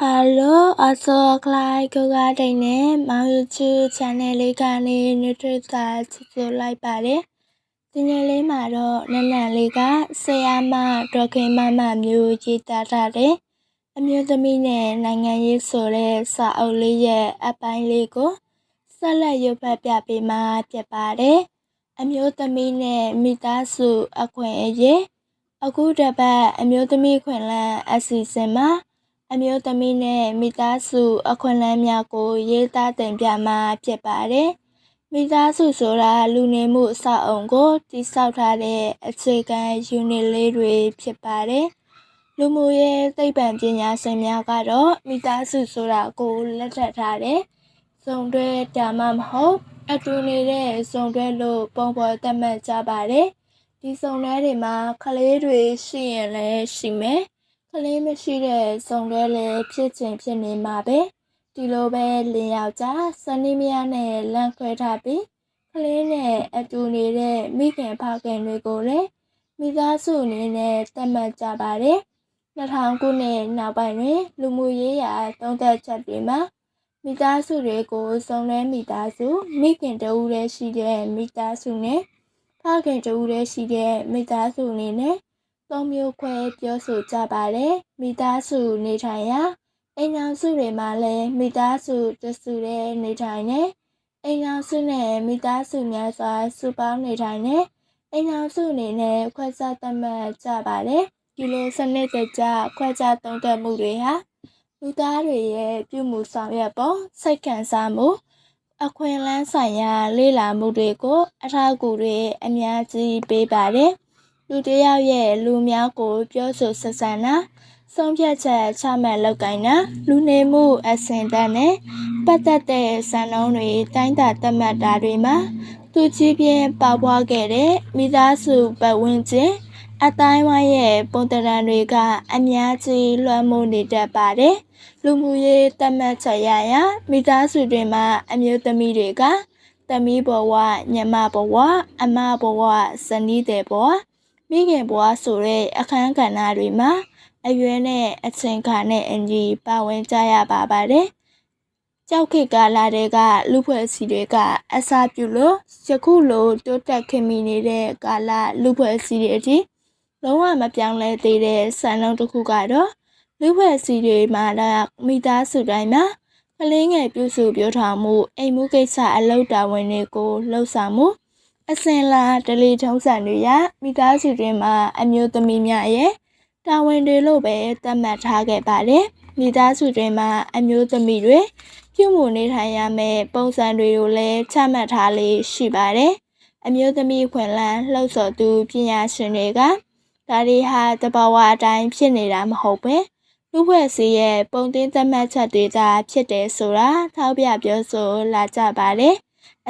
ဟာလိုအစောကလိုက်ကကတိုင်နဲ့မောင်ယူချူ channel လေးကနေနွထွေတာချစ်ချလိုက်ပါတယ်ဒီနေ့လေးမှာတော့နနန်လေးကဆရာမဒေါက်ခင်မမမျိုးရေးသားထားတဲ့အမျိုးသမီးနဲ့နိုင်ငံရေးဆိုတဲ့စာအုပ်လေးရဲ့အပိုင်းလေးကိုဆက်လက်ရုပ်ဖတ်ပြပေးမှာဖြစ်ပါတယ်အမျိုးသမီးနဲ့မိသားစုအခွင့်အရေးအခုတပတ်အမျိုးသမီးခွင့်လန်းအစီအစဉ်မှာ အမျိုးသမီးနဲ့မိသားစု အခွင့်အလမ်းများကို ရေးသားတင်ပြမှာဖြစ်ပါတယ်။မိသားစုဆိုတာလူနေမှုအဆောက်အုံကိုတည်ဆောက်ထားတဲ့အခြေခံ unit လေးတွေဖြစ်ပါတယ်။လူမှုရေးသိပ္ပံပညာရှင်များကတော့မိသားစုဆိုတာကိုလက်ထပ်ထားတဲ့ဇုံတွဲဒါမှမဟုတ်အတူနေတဲ့ဇုံတွဲလို့ပုံပေါ်သတ်မှတ်ကြပါတယ်။ဒီဇုံတွဲတွေမှာကလေးတွေရှိရင်လည်းရှိမယ်။က လေးမရှိတဲ့စုံတွဲလည်းဖြစ်ချင်ဖြစ်နေမှာပဲဒီလိုပဲလင်းယောက်ျားစနေမယားနဲ့လန့်ခွဲထားပြီးကလေးနဲ့အတူနေတဲ့မိခင်ဖခင်တွေကိုလည်းမိသားစုအနေနဲ့သတ်မှတ်ကြပါတယ်2000ခုနှစ်နောက်ပိုင်းတွင်လူမှုရေးရာသုံးသပ်ချက်တွေမှာမိသားစုတွေကိုစုံလဲမိသားစုမိခင်တဦးတည်းရှိတဲ့မိသားစုနဲ့ဖခင်တဦးတည်းရှိတဲ့မိသားစုအနေနဲ့ သုံးမျိုးခွဲပြောဆိုကြပါတယ်မိသားစုနေထိုင်ရာအိမ်အောင်စုတွေမှာလည်းမိသားစုတစုတည်းနေထိုင်နေအိမ်အောင်စုနဲ့မိသားစုများစွာစုပေါင်းနေထိုင်နေအိမ်အောင်စုအနေနဲ့ခွဲခြားသတ်မှတ်ကြပါတယ်ဒီလိုစနစ်တကျခွဲခြားသုံးသပ်မှုတွေဟာလူသားတွေရဲ့ပြုမှုဆောင်ရွက်ပုံစိတ်ခံစားမှုအခွင့်အလမ်းဆိုင်ရာလေ့လာမှုတွေကိုအထောက်အကူတွေအများကြီးပေးပါတယ် လူတစ်ယောက်ရဲ့လူများကို ပြောဆိုဆက်ဆံတာဆုံးဖြတ်ချက်ချမှတ်လုပ်ကိုင်တာလူနေမှုအဆင့်တန်းနဲ့ပတ်သက်တဲ့စံနှုန်းတွေတိုင်းတာသတ်မှတ်တာတွေမှာသူကြီးပြင်းပေါပွားခဲ့တဲ့မိသားစုပတ်ဝန်းကျင်အတိုင်းဝိုင်းရဲ့ပုံတရံတွေကအများကြီးလွှမ်းမိုးနေတတ်ပါတယ်လူမှုရေးသတ်မှတ်ချက်ရရမိသားစုတွေမှာအမျိုးသမီးတွေကသမီးဘဝညီမဘဝအမဘဝဇနီးတဲ့ဘဝ မိခင်ဘဝဆိုတဲ့အခန်းကဏ္ဍတွေမှာအရွယ်နဲ့အချိန်ခါနဲ့အညီပါဝင်ကြရပါပါတယ်။ကြောက်ခေတ်ကာလတွေကလူဖွဲ့စီတွေကအစာပြုလို့ယခုလိုတိုးတက်ခင်မီနေတဲ့ကာလလူဖွဲ့စီတွေအထိလုံးဝမပြောင်းလဲသေးတဲ့စံနှုန်းတစ်ခုကတော့လူဖွဲ့စီတွေမှာမိသားစုတိုင်းမှာကလေးငယ်ပြုစုပြောထောင်မှုအိမ်မှုကိစ္စအလုပ်တာဝန်တွေကိုလှုပ်ဆောင်မှု အစင်လာဒလီထုံးစံတွေရမိသားစုတွင်မှအမျိုးသမီးများရဲ့တာဝန်တွေလို့ပဲသတ်မှတ်ထားခဲ့ပါတယ်။မိသားစုတွင်မှအမျိုးသမီးတွေပြုမှုနေထိုင်ရမယ့်ပုံစံတွေကိုလည်းချမှတ်ထားလေးရှိပါတယ်။အမျိုးသမီးခွင့်လန်းလှုပ်ဆော်သူပညာရှင်တွေကဒါတွေဟာတဘာဝအတိုင်းဖြစ်နေတာမဟုတ်ပဲလူဖွဲ့စည်းရဲ့ပုံတင်သတ်မှတ်ချက်တွေသာဖြစ်တယ်ဆိုတာထောက်ပြပြောဆိုလာကြပါတယ်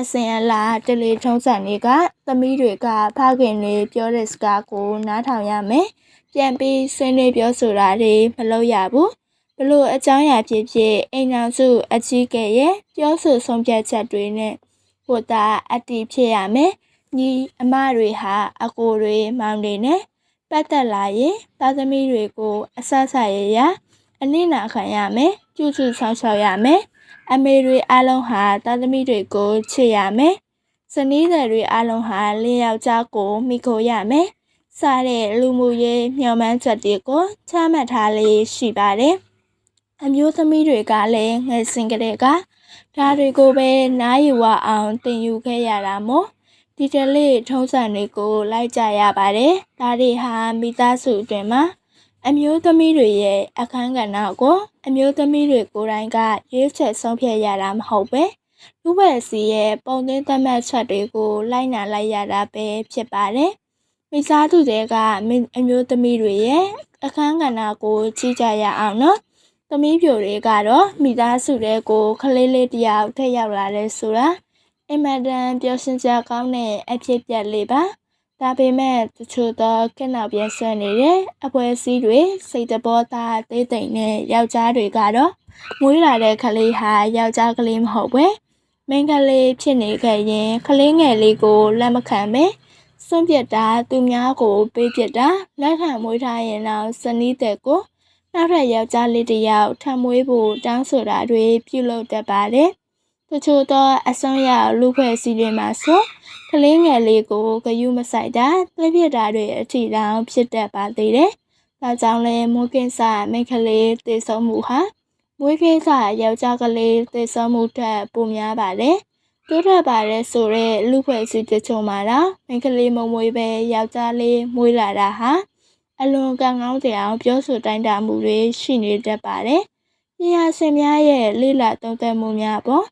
အစဉ်အလာတယ်လီထုံးစံတွေကသမီးတွေကဖခင်တွေပြောတဲ့စကားကိုနားထောင်ရမယ်။ပြန်ပြီးဆွေးနွေးပြောဆိုတာတွေမလုပ်ရဘူး။ဘလို့အကြောင်းအရာဖြစ်ဖြစ်အိမ်အောင်စုအကြီးကဲရဲ့ပြောဆိုဆုံးဖြတ်ချက်တွေနဲ့ကိုတာအတီးဖြစ်ရမယ်။ညီအမတွေဟာအကိုတွေမောင်တွေနဲ့ပတ်သက်လာရင်သားသမီးတွေကိုအဆဆရရအနစ်နာခံရမယ်။ပြုစုဆောင်ရှောက်ရမယ်။ အမေတွေအားလုံးဟာသားသမီးတွေကိုချစ်ရမယ်။ဇနီးသည်တွေအားလုံးဟာလင်းယောက်ျားကိုမိခိုရမယ်။စတဲ့လူမှုရေးမျှော်မှန်းချက်တွေကိုချမှတ်ထားလေးရှိပါတယ်။အမျိုးသမီးတွေကလည်းငယ်စဉ်ကတည်းကဒါတွေကိုပဲနားယူဝအောင်သင်ယူခဲ့ရတာမို့ဒီတလေးထုံးစံတွေကိုလိုက်ကြရပါတယ်။ဒါတွေဟာမိသားစုအတွင်းမှာ အမျိုးသမီးတွေရဲ့အခန်းကဏ္ဍကိုအမျိုးသမီးတွေကိုယ်တိုင်ကရွေးချယ်ဆုံးဖြတ်ရတာမဟုတ်ပဲလူ့ဘက်စီရဲ့ပုံသင်းသတ်မှတ်ချက်တွေကိုလိုက်နာလိုက်ရတာပဲဖြစ်ပါတယ်။မိသားစုတွေကအမျိုးသမီးတွေရဲ့အခန်းကဏ္ဍကိုကြီးကြရအောင်နော်။သမီးပြိုတွေကတော့မိသားစုတွေကိုခလေးလေးတယောက်ထက်ရောက်လာတယ်ဆိုတာအင်မတန်ပျော်ရွှင်စရာကောင်းတဲ့အဖြစ်ပြက်လေးပါ။ ဒါပေမဲ့တချို့သောကက်နောက်ပြန်ဆွနေတဲ့အဖွဲ့အစည်းတွေစိတ်တဘောသားသေးသိမ့်တဲ့ယောက်ျားတွေကတော့မွေးလာတဲ့ကလေးဟာယောက်ျားကလေးမဟုတ်ပဲမိန်းကလေးဖြစ်နေခဲ့ရင်ကလေးငယ်လေးကိုလက်မခံပဲစွန့်ပစ်တာသူများကိုပေးပစ်တာလက်ခံမွေးထားရင်တော့ဇနီးတဲ့ကိုမနောက်ထပ်ယောက်ျားလေးတစ်ယောက်ထပ်မွေးဖို့တောင်းဆိုတာတွေပြုလုပ်တတ်ပါတယ်။တချို့သောအစွမ်းရောက်လူဖွဲ့စည်းတွေမှာဆိုက လေးငယ်လေးကိုဂယုမဆိုင်တာပြပြတာတွေအထိတောင်ဖြစ်တတ်ပါသေးတယ်။ဒါကြောင့်လဲမိုးကင်းစမိန်းကလေးတည်ဆုံမှုဟာမွေးကင်းစယောက်ျားကလေးတည်ဆုံမှုထက်ပိုများပါတယ်။တိုးတက်ပါတယ်ဆိုတော့လူဖွဲ့စည်းတချို့မှာတော့မိန်းကလေးမမွေးပဲယောက်ျားလေးမွေးလာတာဟာအလွန်ကံကောင်းတဲ့အပြောဆိုတိုင်းတာမှုတွေရှိနေတတ်ပါတယ်။ပညာရှင်များရဲ့လေ့လာသုံးသပ်မှုများပေါ့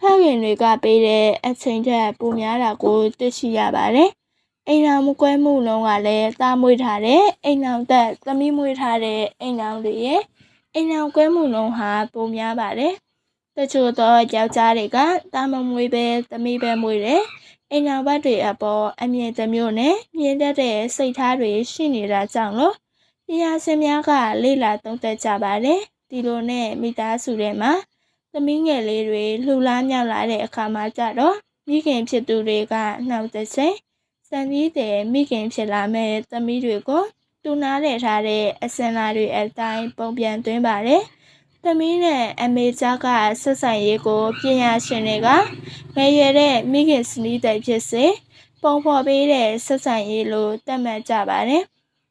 ဖခင်တွေကပေးတဲ့အချိန်ထက်ပိုများတာကိုသိရှိရပါတယ်။အိမ်အောင်မကွဲမှုလုံးကလည်းသားမွေးထားတဲ့အိမ်အောင်သက်သမီးမွေးထားတဲ့အိမ်အောင်တွေရဲ့အိမ်အောင်ကွဲမှုလုံးဟာပိုများပါတယ်။တချို့သောယောက်ျားတွေကသားမမွေးပဲသမီးပဲမွေးတယ်။အိမ်အောင်ဘတ်တွေအပေါ်အမြင်တစ်မျိုးနဲ့မြင်တတ်တဲ့စိတ်ထားတွေရှိနေတာကြောင့်လို့ပညာရှင်များကလေ့လာသုံးသပ်ကြပါတယ်။ဒီလိုနဲ့မိသားစုထဲမှာ သမီးငယ်လေးတွေလှူလားမြောက်လာတဲ့အခါမှာကြတော့မိခင်ဖြစ်သူတွေကနှောက်တဲ့ချိန်စံပြီးတဲ့မိခင်ဖြစ်လာမဲ့သမီးတွေကိုတူနာတဲ့ထားတဲ့အစင်လာတွေအတိုင်းပုံပြန်သွင်းပါတယ်။သမီးနဲ့အမေကြားကဆက်ဆံရေးကိုပညာရှင်တွေကငယ်ရွယ်တဲ့မိခင်စနီးတဲ့ဖြစ်စေပုံဖော်ပေးတဲ့ဆက်ဆံရေးလို့သတ်မှတ်ကြပါတယ်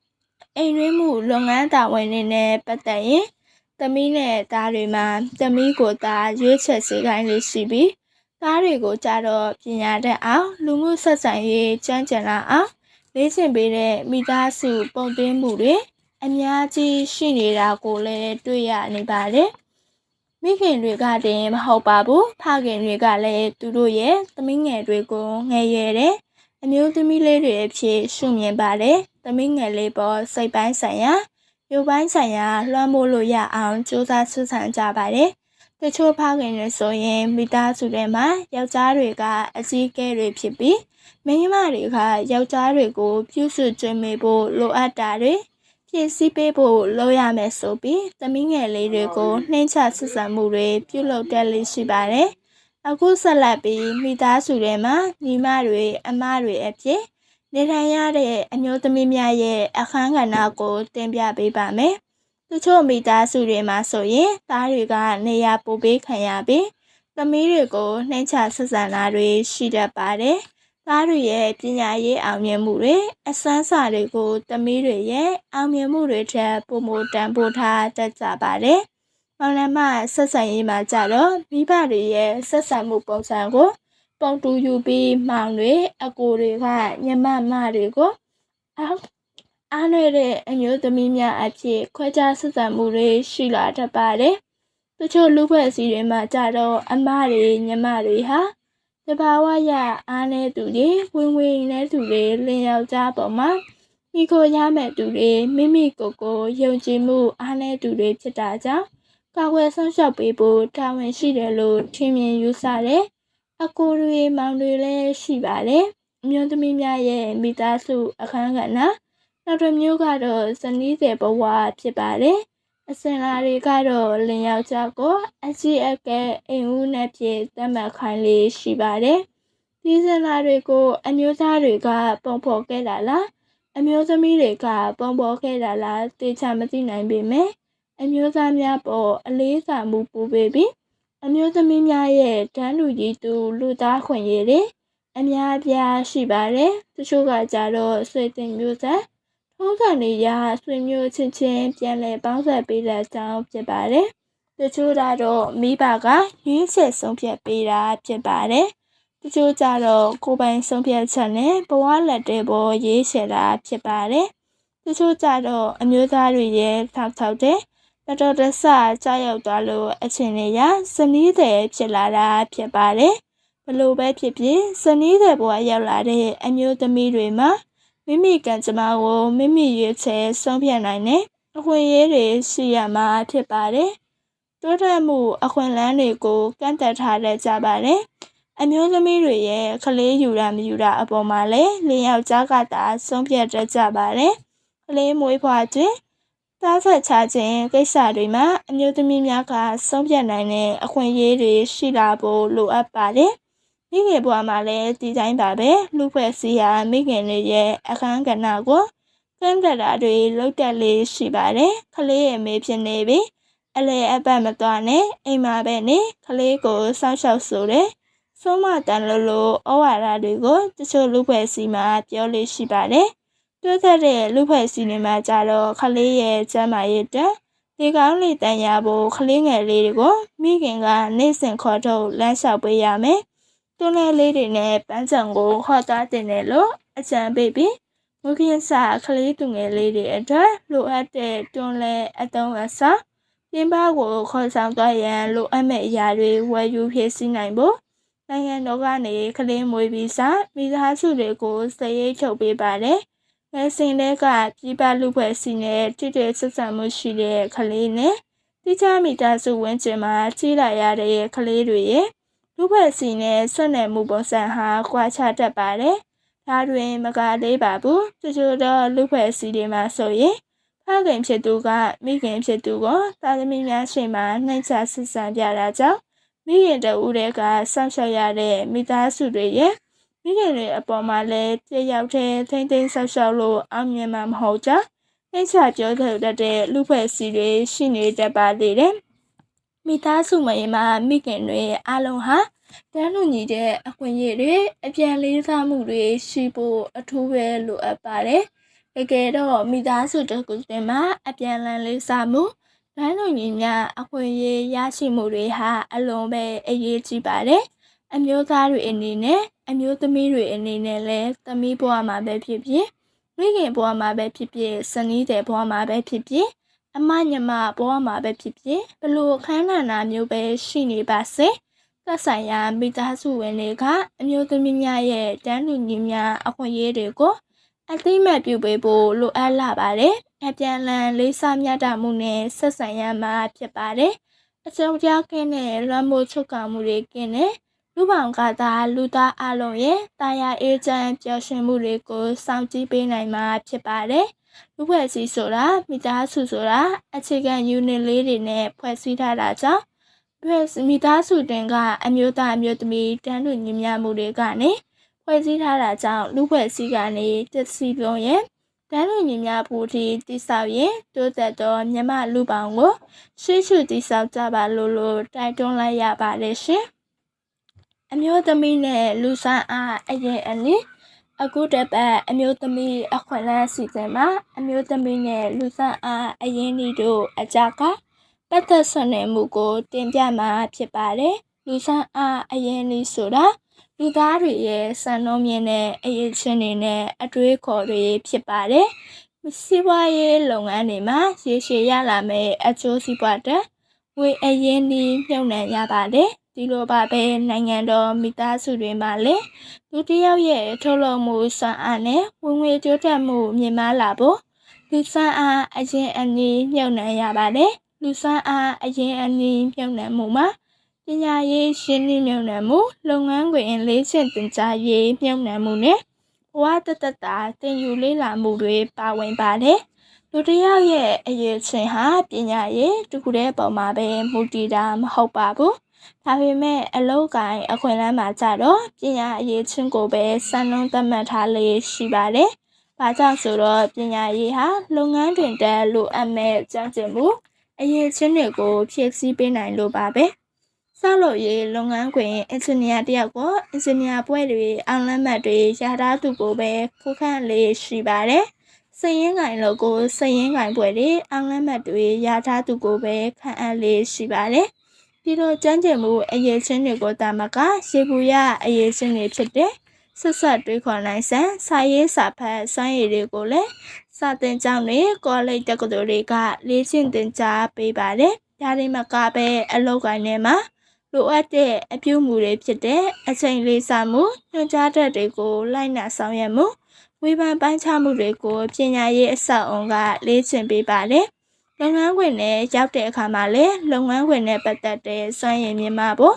။အိမ်ရင်းမှုလုပ်ငန်းတာဝန်တွေနဲ့ပတ်သက်ရင် သမီးနဲ့သားတွေမှာသမီးကိုသားရွေးချယ်စေခိုင်းလေးရှိပြီးသားတွေကိုကြတော့ပညာတတ်အောင်လူမှုဆက်ဆံရေးကျွမ်းကျင်လာအောင်လေ့ကျင့်ပေးတဲ့မိသားစုပုံသွင်းမှုတွေအများကြီးရှိနေတာကိုလည်းတွေ့ရနေပါတယ်။မိခင်တွေကတင်မဟုတ်ပါဘူးဖခင်တွေကလည်းသူတို့ရဲ့သမီးငယ်တွေကိုငယ်ရွယ်တဲ့အမျိုးသမီးလေးတွေအဖြစ်ရှုမြင်ပါတယ်။သမီးငယ်လေးပေါ်စိတ်ပိုင်းဆိုင်ရာ ရုပ်ပိုင်းဆိုင်ရာလွှမ်းမိုးလို့ရအောင်စူးစမ်းဆွဆန်ကြပါတယ်။တချို့ဖခင်တွေဆိုရင်မိသားစုထဲမှာယောက်ျားတွေကအစည်းအကဲတွေဖြစ်ပြီးမိန်းမတွေကယောက်ျားတွေကိုပြုစုကျွေးမွေးဖို့လိုအပ်တာတွေဖြည့်ဆည်းပေးဖို့လိုရမယ်ဆိုပြီးသမီးငယ်လေးတွေကိုနှိမ့်ချဆက်ဆံမှုတွေပြုလုပ်တတ်လိရှိပါတယ်။အခုဆက်လက်ပြီးမိသားစုထဲမှာညီမတွေအမတွေအဖြစ် နေထိုင်ရတဲ့အမျိုးသမီးများရဲ့အခန်းကဏ္ဍကို တင်ပြပေးပါမယ်။တချို့မိသားစုတွေမှာဆိုရင်သားတွေကနေရာပို့ပေးခံရပြီးသမီးတွေကိုနှိမ့်ချဆက်ဆံတာတွေရှိတတ်ပါတယ်။သားတွေရဲ့ပညာရေးအောင်မြင်မှုတွေအစွမ်းစာတွေကိုသမီးတွေရဲ့အောင်မြင်မှုတွေထက်ပိုမိုတန်ဖိုးထားတတ်ကြပါတယ်။မောင်နှမဆက်ဆံရေးမှာကြတော့မိဘတွေရဲ့ဆက်ဆံမှုပုံစံကို ပုံတူယူပြီးမောင်တွေအကိုတွေကညမမတွေကိုအားအားနွယ်တဲ့အမျိုးသမီးများအဖြစ်ခွဲခြားဆက်ဆံမှုတွေရှိလာတတ်ပါတယ်။တချို့လူဖွဲ့စည်းတွေမှာကြတော့အမတွေညမတွေဟာတဘာဝရအားနည်းသူတွေဝင်ဝင်နေသူတွေလင်ယောက်ျားပေါ်မှာမိခိုရမဲ့သူတွေမိမိကိုယ်ကိုယုံကြည်မှုအားနည်းသူတွေဖြစ်တာကြောင့်ကာကွယ်ဆောင်ရှောက်ပေးဖို့တာဝန်ရှိတယ်လို့ထင်မြင်ယူဆတယ်။ အကိုတွေမောင်တွေလည်းရှိပါတယ်အမျိုးသမီးများရဲ့မိသားစုအခန်းကဏ္ဍနောက်တစ်မျိုးကတော့ဇနီးတဲ့ဘဝဖြစ်ပါတယ်အစင်လာတွေကတော့လင်ယောက်ျားကိုအကြီးအကဲအိမ်ဦးနဲ့ဖြင့်သတ်မှတ်ခိုင်းလေးရှိပါတယ်ဒီစင်လာတွေကို အမျိုးသားတွေက ပုံဖော်ခဲ့တာလားအမျိုးသမီးတွေက ပုံဖော်ခဲ့တာလားသိချမသိနိုင်ပေမဲ့အမျိုးသားများပေါ်အလေးစားမှုပူပေးပြီး အမျိုးသမီးများရဲ့တန်းတူရည်တူလူသားခွင့်ရည်တွေအများအပြားရှိပါတယ်။တချို့ကကြတော့ဆွေတင်မျိုးဆက်ထုံးစံတွေရာဆွေမျိုးချင်းချင်းပြန်လည်ပေါင်းဆက်ပေးတဲ့အကြောင်းဖြစ်ပါတယ်။တချို့ကတော့မိဘကရွေးချယ်ဆုံးဖြတ်ပေးတာဖြစ်ပါတယ်။တချို့ကြတော့ကိုယ်ပိုင်ဆုံးဖြတ်ချက်နဲ့ဘဝလက်တဲ့ပေါ်ရေးချယ်တာဖြစ်ပါတယ်။တချို့ကြတော့အမျိုးသားတွေရဲ့ထောက်ထောက်တဲ့ တတော်တဆကြောက်ရောက်သွားလို့အချင်းတွေရဇနီးတဲ့ဖြစ်လာတာဖြစ်ပါတယ်ဘလို့ပဲဖြစ်ဖြစ်ဇနီးတဲ့ဘဝရောက်လာတဲ့အမျိုးသမီးတွေမှာမိမိကံကြမ္မာကိုမိမိရွေးချယ်ဆုံးဖြတ်နိုင်တဲ့အခွင့်အရေးတွေရှိရမှာဖြစ်ပါတယ်တိုးတက်မှုအခွင့်အလမ်းတွေကိုကန့်သက်ထားတတ်ကြပါတယ်အမျိုးသမီးတွေရဲ့ကလေးယူတာမယူတာအပေါ်မှာလည်းလင်းယောက်ျားကသာဆုံးဖြတ်တတ်ကြပါတယ်ကလေးမွေးဖွားခြင်း သားဆက်ချခြင်းကိစ္စတွေမှာအမျိုးသမီးများကဆုံးဖြတ်နိုင်တဲ့အခွင့်အရေးတွေရှိလာဖို့လိုအပ်ပါတယ်။မိခင်ဘဝမှာလည်းဒီတိုင်းပါပဲလူဖွဲ့စည်းရာမိခင်တွေရဲ့အခန်းကဏ္ဍကိုကန့်တက်တာတွေလောက်တက်လေးရှိပါတယ်ကလေးရဲ့မေးဖြစ်နေပြီအလေအပတ်မသွားနဲ့အိမ်မှာပဲနေကလေးကိုစောင့်ရှောက်ဆိုတယ်ဆုံးမတန်လို့လို့ဩဝါဒတွေကိုတချို့လူဖွဲ့စီမှာပြောလို့ရှိပါတယ် တွဲသက်တဲ့လူဖွဲ့စီတွေမှာကြတော့ကလေးရဲ့ကျမ်းမာရေးတက်ဒီကောင်းလေးတန်ရဖို့ကလေးငယ်လေးတွေကိုမိခင်ကနေ့စဉ်ခေါ်ထုတ်လမ်းလျှောက်ပေးရမယ်တွန်းလဲလေးတွေနဲ့ပန်းချံကိုခေါ်သားတင်တယ်လို့အကြံပေးပြီးမုခင်စာကလေးသူငယ်လေးတွေအတွက်လိုအပ်တဲ့တွန်းလဲအတုံးအစားပြင်ပကိုခေါ်ဆောင်သွားရန်လိုအပ်မဲ့အရာတွေဝယ်ယူဖြည့်ဆည်းနိုင်ဖို့နိုင်ငံတော်ကနေကလေးမွေးပြီးစားမိသားစုတွေကိုစရိတ်ချုပ်ပေးပါတယ်။ ငယ်စဉ်တည်းကပြည်ပလူဖွဲ့စီနဲ့တိတိဆက်ဆံမှုရှိတဲ့ကလေးနဲ့တိကျမိသားစုဝန်းကျင်မှာကြီးလာရတဲ့ကလေးတွေရဲ့လူဖွဲ့စီနဲ့ဆွနယ်မှုပုံစံဟာကွာခြားတတ်ပါတယ်။ဒါတွင်မကလေးပါဘူး။ကျကျတော့လူဖွဲ့စီတွေမှာဆိုရင်ဖခင်ဖြစ်သူကမိခင်ဖြစ်သူကိုသာသမီများရှိမှနှိမ့်ချဆက်ဆံပြတာကြောင့်မိခင်တဦးတည်းကစောင့်ရှောက်ရတဲ့မိသားစုတွေရဲ့ မိခင်တွေအပေါ်မှာလည်းတယောက်တည်းထိမ့်သိမ်းဆောက်ရှောက်လို့အောင်မြင်မှာမဟုတ်ကြနှိမ့်ချပြောခဲ့တတ်တဲ့လူဖွဲ့စီတွေရှိနေတတ်ပါသေးတယ်မိသားစုမရင်မှာမိခင်တွေအလုံးဟာတန်းလူညီတဲ့အခွင့်အရေးတွေအပြန်လေးစားမှုတွေရှိဖို့အထူးပဲလိုအပ်ပါတယ်တကယ်တော့မိသားစုတစ်ခုတည်းမှာအပြန်လည်လေးစားမှုတန်းလူညီများအခွင့်အရေးရရှိမှုတွေဟာအလွန်ပဲအရေးကြီးပါတယ်အမျိုးသားတွေအနေနဲ့ အမျိုးသမီးတွေအနေနဲ့လည်းသမီးဘဝမှာပဲဖြစ်ဖြစ်မိခင်ဘဝမှာပဲဖြစ်ဖြစ်ဇနီးတဲ့ဘဝမှာပဲဖြစ်ဖြစ်အမညမဘဝမှာပဲဖြစ်ဖြစ်ဘလို့ခန်းနာနာမျိုးပဲရှိနေပါစေသက်ဆိုင်ရာမိသားစုဝင်တွေကအမျိုးသမီးများရဲ့တန်းလူညီများအခွင့်အရေးတွေကိုအသိမှတ်ပြုပေးဖို့လိုအပ်လာပါတယ်။အပြန်လန်လေးစားမြတ်တာမှုနဲ့ဆက်ဆံရမှာဖြစ်ပါတယ်။အကျုံးကြားကင်းတဲ့လွှမ်းမိုးချုပ်ကမှုတွေကင်းတဲ့ လူပောင်ကသာလူသားအလုံးရဲ့တာယာအေးချမ်းပျော်ရွှင်မှုတွေကိုစောင့်ကြည့်ပေးနိုင်မှာဖြစ်ပါတယ်။လူဖွဲ့စည်းဆိုတာမိသားစုဆိုတာအခြေခံ unit လေးတွေနဲ့ဖွဲ့စည်းထားတာကြောင့်မိသားစုတွင်ကအမျိုးသားအမျိုးသမီးတန်းတူညီမျှမှုတွေကနေဖွဲ့စည်းထားတာကြောင့်လူဖွဲ့စည်းကနေတစီလုံးရဲ့တန်းလူညီမျှဖို့ဒီတိဆောက်ရင်တိုးသက်သောမြမလူပောင်ကိုရှိရှုတိဆောက်ကြပါလို့လို့တိုက်တွန်းလိုက်ရပါတယ်ရှင် အမျိုးသမီးနဲ့လူဆန်းအားအရင်အနည်းအခုတပတ်အမျိုးသမီးအခွင့်အလမ်းစီစဉ်မှာအမျိုးသမီးနဲ့လူဆန်းအားအရင်ဤတို့အကြကပတ်သက်ဆွနေမှုကိုတင်ပြမှာဖြစ်ပါတယ်လူဆန်းအားအရင်ဤဆိုတာလူသားတွေရဲ့စံနှုန်းမြင့်တဲ့အရေးချင်းတွေနဲ့အတွေးခေါ်တွေဖြစ်ပါတယ်စီးပွားရေးလုပ်ငန်းတွေမှာရေရှည်ရလာမယ့်အကျိုးစီးပွားတဲ့ငွေအရင်းနှီးမြှုပ်နှံရပါတယ် ဒီလိုပါပဲနိုင်ငံတော်မိသားစုတွေမှာလည်းလူတစ်ယောက်ရဲ့ထုတ်လုပ်မှုစွမ်းအားနဲ့ဝင်ငွေတိုးတက်မှုမြင့်မားလာဖို့လူစွမ်းအားအရင်အနည်းမြှုပ်နှံရပါတယ်လူစွမ်းအားအရင်အနည်းမြှုပ်နှံမှုမှာပညာရေးရှင်းလင်းမြှုပ်နှံမှုလုပ်ငန်းခွင်လေးချက်တင်ကြားရေးမြှုပ်နှံမှုနဲ့ဘဝတတတာတင်ယူလေ့လာမှုတွေပါဝင်ပါတယ်လူတစ်ယောက်ရဲ့အရေးချင်းဟာပညာရေးတခုတည်းပုံမှာပဲမူတည်တာမဟုတ်ပါဘူး ဒါပေမဲ့အလောက်ကိုင်းအခွင့်အလမ်းမှာကြတော့ပညာအရေးချင်းကိုပဲစံနှုန်းသတ်မှတ်ထားလေးရှိပါတယ်။ဘာကြောင့်ဆိုတော့ပညာရေးဟာလုပ်ငန်းတွင်တက်လိုအပ်မဲ့ကြံ့ကျင်မှုအရေးချင်းတွေကိုဖြည့်ဆည်းပေးနိုင်လို့ပါပဲ။ဆောက်လုပ်ရေးလုပ်ငန်းခွင်အင်ဂျင်နီယာတယောက်ကအင်ဂျင်နီယာဘွဲ့တွေအောင်လမ်းမှတ်တွေရထားသူကိုပဲခိုးခန့်လေးရှိပါတယ်။စရင်ကင်လို့ကိုစရင်ကင်ဘွဲ့တွေအောင်လမ်းမှတ်တွေရထားသူကိုပဲခန့်အပ်လေးရှိပါတယ်။ ဒီလိုကြမ်းကြင်မှုအရေးချင်းတွေကိုတာမကရေဘူးရအရေးချင်းတွေဖြစ်တဲ့ဆက်ဆက်တွေးခေါ်နိုင်စံစာရေးစာဖတ်စွမ်းရည်တွေကိုလည်းစာသင်ကျောင်းတွေကောလိပ်တက္ကသိုလ်တွေကလေ့ကျင့်သင်ကြားပေးပါတယ်။ဒါတွေမကပဲအလုပ်ကိုင်းထဲမှာလိုအပ်တဲ့အပြုအမူတွေဖြစ်တဲ့အချိန်လေးစာမှုညွှန်ကြားချက်တွေကိုလိုက်နာဆောင်ရွက်မှုဝေဖန်ပိုင်းခြားမှုတွေကိုပညာရေးအဆောက်အုံကလေ့ကျင့်ပေးပါတယ်။ လုပ်ငန်းခွင်နဲ့ရောက်တဲ့အခါမှာလည်းလုပ်ငန်းခွင်နဲ့ပတ်သက်တဲ့စွမ်းရည်မြင့်မားဖို့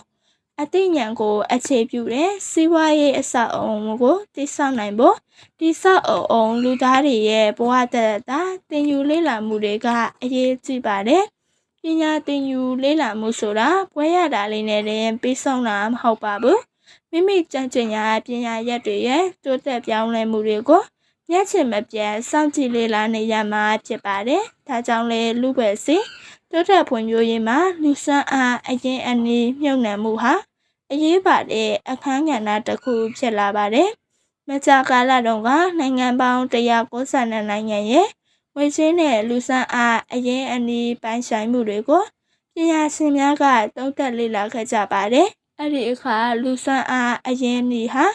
အသိဉာဏ်ကိုအခြေပြုတဲ့စီးပွားရေးအဆောက်အအုံကိုတည်ဆောက်နိုင်ဖို့တည်ဆောက်အုံလူသားတွေရဲ့ဘဝတရတာတင်ယူလေ့လာမှုတွေကအရေးကြီးပါတယ်။ပညာတင်ယူလေ့လာမှုဆိုတာပွဲရတာလေးနဲ့တင်ပြီးဆုံးတာမဟုတ်ပါဘူး။မိမိကြံ့ကျင်ရာပညာရက်တွေရဲ့တိုးတက်ပြောင်းလဲမှုတွေကို မျက်ခြေမပြတ်စောင့်ကြည့်လေ့လာနေရမှာဖြစ်ပါတယ်။ဒါကြောင့်လေလူပဲစီတိုးတက်ဖွံ့ဖြိုးရေးမှာလူစမ်းအားအရင်အနည်းမြုံနှံမှုဟာအရေးပါတဲ့အခန်းကဏ္ဍတစ်ခုဖြစ်လာပါတယ်။မကြာကာလတုန်းကနိုင်ငံပေါင်း192နိုင်ငံရဲ့ဝေချင်းနဲ့လူစမ်းအားအရင်အနည်းပိုင်းဆိုင်မှုတွေကိုပညာရှင်များကတုံ့တက်လေ့လာခဲ့ကြပါတယ်။အဲ့ဒီအခါလူစမ်းအားအရင်အနည်းဟာ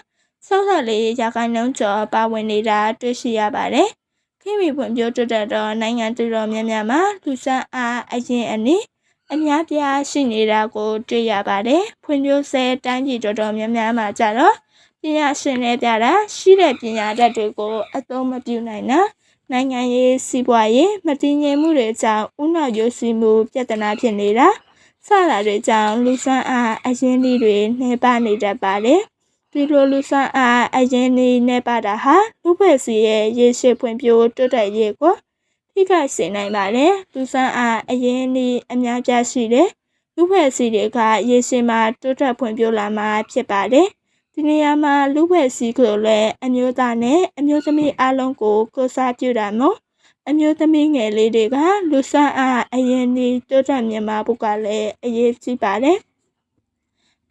64ရာခိုင်နှုန်းကျော်ပါဝင်နေတာတွေ့ရှိရပါတယ်။ခိမီဖွံ့ဖြိုးတိုးတက်သောနိုင်ငံတော်တော်များများမှာလူစမ်းအားအရင်အနည်းအများပြားရှိနေတာကိုတွေ့ရပါတယ်။ဖွံ့ဖြိုးဆဲတိုင်းပြည်တော်တော်များများမှာကြတော့ပညာရှင်တွေပြတာရှိတဲ့ပညာတတ်တွေကိုအသုံးမပြုနိုင်တာနိုင်ငံရေးစီးပွားရေးမတည်ငြိမ်မှုတွေကြောင့်ဥနောက်ရိုးစီမှုပြဿနာဖြစ်နေတာစတာတွေကြောင့်လူစွမ်းအားအရင်းအနှီးတွေနှဲပါနေတတ်ပါတယ်။ ဒီလိုလူစွမ်းအားအရင်းအနှီးနှဲပါတာဟာလူ့ဘက်စီရဲ့ရေရှည်ဖွံ့ဖြိုးတိုးတက်ရေးကိုထိခိုက်စေနိုင်ပါတယ်။လူစွမ်းအားအရင်းအနှီးအများပြားရှိတဲ့လူ့ဘက်စီတွေကရေရှည်မှာတိုးတက်ဖွံ့ဖြိုးလာမှာဖြစ်ပါတယ်။ဒီနေရာမှာလူ့ဘက်စီကိုလည်းအမျိုးသားနဲ့အမျိုးသမီးအလုံးကိုကိုစားပြုတာမို့အမျိုးသမီးငယ်လေးတွေကလူဆန်းအားအရင်ဒီတိုးတက်မြင်မာဖို့ကလည်းအရေးကြီးပါတယ်။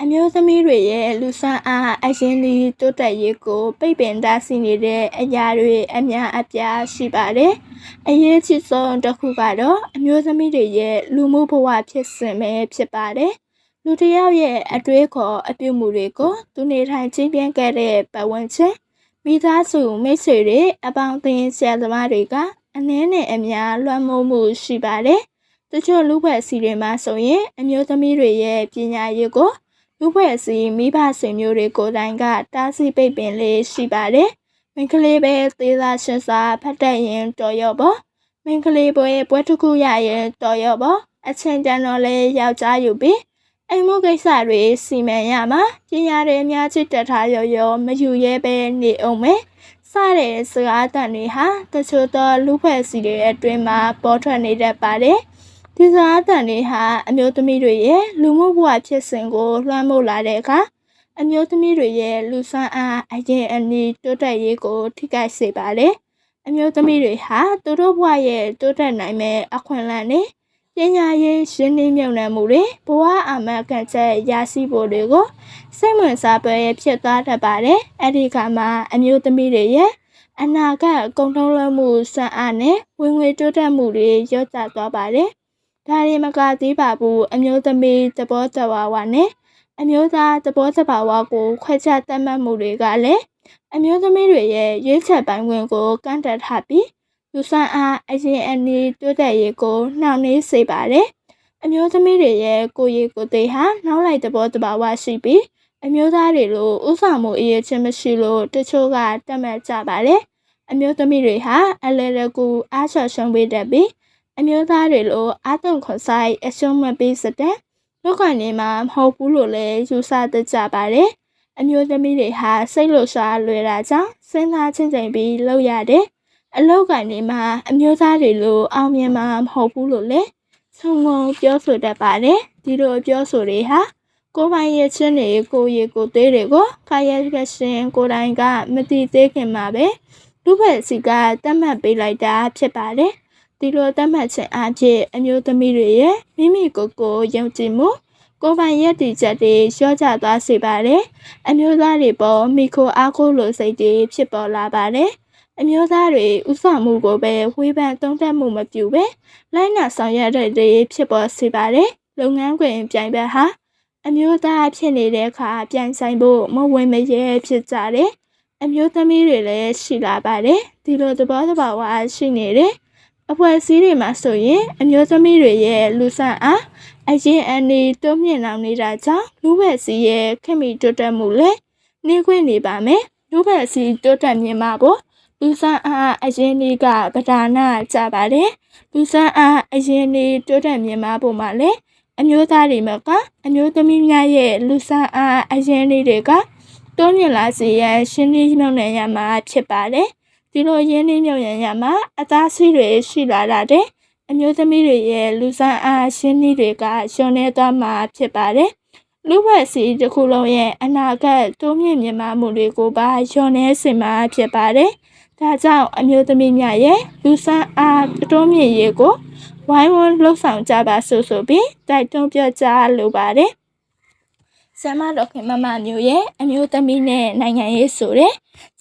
အမျိုးသမီးတွေရဲ့လူဆန်းအားအရင်ဒီတိုးတက်ရေးကို ပိတ်ပင်တားဆီးနေတဲ့အရာတွေအများအပြားရှိပါတယ်။အရေးကြီးဆုံးတစ်ခုကတော့အမျိုးသမီးတွေရဲ့လူမှုဘဝဖြစ်စဉ်ပဲဖြစ်ပါတယ်။လူတစ်ယောက်ရဲ့အတွေးခေါ်အပြုမှုတွေကိုသူနေထိုင်ချင်းပြင်းခဲ့တဲ့ပတ်ဝန်းကျင်မိသားစုမိတ်ဆွေတွေအပေါင်းအသင်းဆရာသမားတွေကအနည်းနဲ့အများလွှမ်းမိုးမှုရှိပါတယ်။တချို့လူဖွဲ့စီတွေမှာဆိုရင်အမျိုးသမီးတွေရဲ့ပညာရေးကို လူဖွဲ့စီမိဘဆွေမျိုးတွေကိုယ်တိုင်ကတားဆီးပိတ်ပင်လေးရှိပါတယ်။မိန်းကလေးပဲသေးသားရှင်းစားဖတ်တတ်ရင်တော်ရော့ပေါ့။မိန်းကလေးပွဲပွဲတစ်ခုရရင်တော်ရော့ပေါ့။အချင်းတန်တော့လဲယောက်ျားယူပြီးအိမ်မှုကိစ္စတွေစီမံရမှာပညာတွေအများကြီးတက်ထားရော်ရော်မယူရဲပဲနေအောင်မယ်။စတဲ့စကားသံတွေဟာတချို့သောလူဖွဲ့စီတွေအတွင်းမှာပေါ်ထွက်နေတတ်ပါတယ်။ ဒီစကားသံတွေဟာအမျိုးသမီးတွေရဲ့လူမှုဘဝဖြစ်စဉ်ကိုလွှမ်းမိုးလာတဲ့အခါအမျိုးသမီးတွေရဲ့လူဆွမ်းအားအရင်အနည်းတိုးတက်ရေးကိုထိခိုက်စေပါတယ်။အမျိုးသမီးတွေဟာသူတို့ဘဝရဲ့တိုးတက်နိုင်မဲ့အခွင့်အလမ်းတွေပညာရေးရှင်းလင်းမြုံနယ်မှုတွေဘဝအာမခံချက်ရရှိဖို့တွေကိုစိတ်ဝင်စားပွဲဖြစ်သွားတတ်ပါတယ်။အဲ့ဒီကမှအမျိုးသမီးတွေရဲ့အနာဂတ်ကုန်ထုံးလွှမ်းမှုစွမ်းအားနဲ့ဝင်ငွေတိုးတက်မှုတွေရော့ကျသွားပါတယ်။ ဒါတွေမကသေးပါဘူးအမျိုးသမီးသဘောတဘာဝနဲ့အမျိုးသားသဘောတဘာဝကိုခွဲခြားသတ်မှတ်မှုတွေကလည်းအမျိုးသမီးတွေရဲ့ရွေးချယ်ပိုင်ခွင့်ကိုကန့်သတ်ထားပြီးလူစွမ်းအားအရင်အနည်းတိုးတက်ရေးကိုနှောင့်နှေးစေပါတယ်။အမျိုးသမီးတွေရဲ့ကိုယ်ရည်ကိုယ်သိဟာနောက်လိုက်သဘောတဘာဝရှိပြီးအမျိုးသားတွေလိုဥဆောင်မှုအရေးချင်းမရှိလို့တချို့ကတတ်မှတ်ကြပါတယ်။အမျိုးသမီးတွေဟာအလဲတကူအားချော်ရှုံးပေးတတ်ပြီး အမျိုးသားတွေလိုအားသွန်ခွန်ဆိုင်အရှုံးမပေးစတဲ့လောက်ကနေမှမဟုတ်ဘူးလို့လည်းယူဆတတ်ကြပါတယ်။အမျိုးသမီးတွေဟာစိတ်လို့ရှာလွယ်တာကြောင့်စဉ်းစားချင်းချိန်ပြီးလုပ်ရတယ်။အလောက်ကနေမှအမျိုးသားတွေလိုအောင်မြင်မှာမဟုတ်ဘူးလို့လည်းသုံးလုံးပြောဆိုတတ်ပါတယ်။ဒီလိုပြောဆိုတွေဟာကိုပိုင်ရဲ့ချင်းတွေကိုရေကိုသေးတွေကိုခါရဲကရှင်ကိုတိုင်ကမတိသေးခင်မှာပဲလူဖက်စီကတတ်မှတ်ပေးလိုက်တာဖြစ်ပါတယ် ဒီလိုတတ်မှတ်ခြင်းအဖြစ်အမျိုးသမီးတွေရဲ့မိမိကိုယ်ကိုယုံကြည်မှုကိုပိုင်ရဲ့တည်ချက်တွေလျှော့ချသွားစေပါတယ်အမျိုးသားတွေပေါ်မိခိုအားကိုးလိုစိတ်တွေဖြစ်ပေါ်လာပါတယ်အမျိုးသားတွေဥဆောင်မှုကိုပဲဝေဖန်သုံးသပ်မှုမပြုဘဲလိုက်နာဆောင်ရွက်တဲ့တွေဖြစ်ပေါ်စေပါတယ်လုပ်ငန်းခွင်ပြိုင်ဘက်ဟာအမျိုးသားဖြစ်နေတဲ့အခါပြန်ဆိုင်ဖို့မဝင်မရဲဖြစ်ကြတယ်။အမျိုးသမီးတွေလည်းရှိလာပါတယ်။ဒီလိုသဘောတဘာဝရှိနေတယ်။ အဖွဲ့အစည်းတွေမှာဆိုရင်အမျိုးသမီးတွေရဲ့လူဆန့်အားအရင်အနေတိုးမြင့်အောင်နေတာကြောင့်လူဘက်စီရဲ့ခင်မီတိုးတက်မှုလည်းနေခွင့်နေပါမယ်။လူဘက်စီတိုးတက်မြင့်မှာဖို့လူဆန်းအားအရင်လေးကပဒါနာကြပါတယ်။လူဆန်းအားအရင်လေးတိုးတက်မြင့်မှာဖို့မှလည်းအမျိုးသားတွေမှာကအမျိုးသမီးများရဲ့လူစားအားအရင်လေးတွေကတွန်းမြင်လာစေရန်ရှင်းလင်းမြုံနယ်ရမှာဖြစ်ပါတယ်။ ဒီလိုရင်းနှီးမြုံနယ်ရမှာအသားစီးတွေရှိလာတဲ့အမျိုးသမီးတွေရဲ့လူစားအားရှင်းလင်းတွေကရှုံနေသွားမှာဖြစ်ပါတယ်။လူ့ဘက်စီတစ်ခုလုံးရဲ့အနာဂတ်တိုးမြင့်မြင့်မာမှုတွေကိုပါလျော်နေစေမှာဖြစ်ပါတယ်။ဒါကြောင့်အမျိုးသမီးများရဲ့လူဆန်းအားတွန်းမြင့်ရေးကိုဝိုင်းဝန်းလှုပ်ဆောင်ကြပါစို့ဆိုပြီးတိုက်တွန်းပြောကြားလိုပါတယ်။ ဆမ်မတော်ခင်မမမျိုးရဲ့အမျိုးသမီးနဲ့နိုင်ငံရေးဆိုတဲ့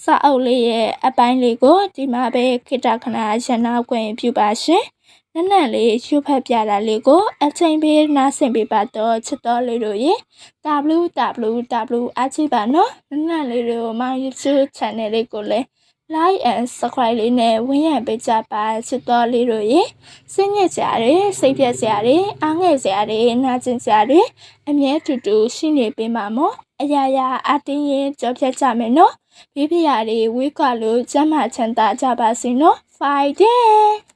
စာအုပ်လေးရဲ့အပိုင်းလေးကိုဒီမှာပဲခိတ္တခဏရန်နာခွင့်ပြုပါရှင်။နက်နက်လေးရှုဖတ်ပြတာလေးကိုအချိန်ပေးနားဆင်ပေးပါတော့ချစ်တော်လေးတို့ရေ www အချိပါနော်နက်နက်လေးတို့မ YouTube channel လေးကိုလည်း like and subscribe လေးနဲ့ဝင်ရပေးကြပါချစ်တော်လေးတို့ရေစိတ်ညစ်ကြရတယ်စိတ်ပြက်ကြရတယ်အားငယ်ကြရတယ်နာကျင်ကြရတယ်အမြဲတူတူရှိနေပေးမှာမို့အရာရာအတင်းရင်ကြောဖြတ်ကြမယ်နော်ဘေးဖရာတွေဝေးကွာလို့ကျမ်းမာချမ်းသာကြပါစေနော် Friday